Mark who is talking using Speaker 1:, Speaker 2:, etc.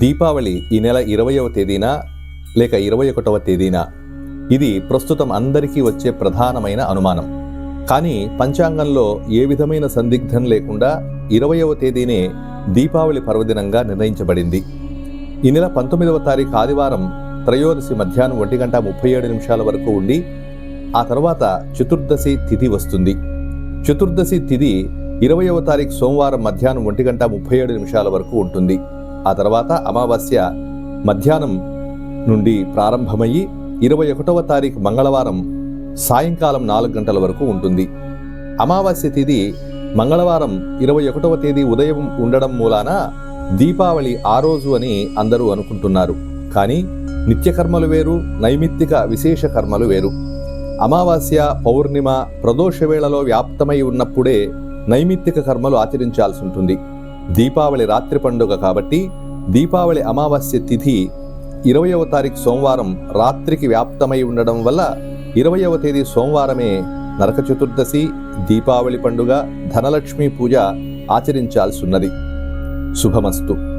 Speaker 1: దీపావళి ఈ నెల ఇరవయవ తేదీన లేక ఇరవై ఒకటవ తేదీన. ఇది ప్రస్తుతం అందరికీ వచ్చే ప్రధానమైన అనుమానం. కానీ పంచాంగంలో ఏ విధమైన సందిగ్ధం లేకుండా ఇరవయవ తేదీనే దీపావళి పర్వదినంగా నిర్ణయించబడింది. ఈ నెల పంతొమ్మిదవ తారీఖు ఆదివారం త్రయోదశి మధ్యాహ్నం ఒంటి గంట ముప్పై ఏడు నిమిషాల వరకు ఉండి ఆ తర్వాత చతుర్దశి తిథి వస్తుంది. చతుర్దశి తిథి ఇరవయవ తారీఖు సోమవారం మధ్యాహ్నం ఒంటి గంట ముప్పై ఏడు నిమిషాల వరకు ఉంటుంది. ఆ తర్వాత అమావాస్య మధ్యాహ్నం నుండి ప్రారంభమయ్యి ఇరవై ఒకటవ తారీఖు మంగళవారం సాయంకాలం నాలుగు గంటల వరకు ఉంటుంది. అమావాస్య తేదీ మంగళవారం ఇరవై ఒకటవ తేదీ ఉదయం ఉండడం మూలాన దీపావళి ఆ రోజు అని అందరూ అనుకుంటున్నారు. కానీ నిత్యకర్మలు వేరు నైమిత్తిక విశేష కర్మలు వేరు. అమావాస్య పౌర్ణిమ ప్రదోష వేళలో వ్యాప్తమై ఉన్నప్పుడే నైమిత్తిక కర్మలు ఆచరించాల్సి ఉంటుంది. దీపావళి రాత్రి పండుగ కాబట్టి దీపావళి అమావాస్య తిథి ఇరవయవ తారీఖు సోమవారం రాత్రికి వ్యాప్తమై ఉండడం వల్ల ఇరవయవ తేదీ సోమవారమే నరక చతుర్దశి దీపావళి పండుగ ధనలక్ష్మి పూజ ఆచరించాల్సి ఉన్నది శుభమస్తు.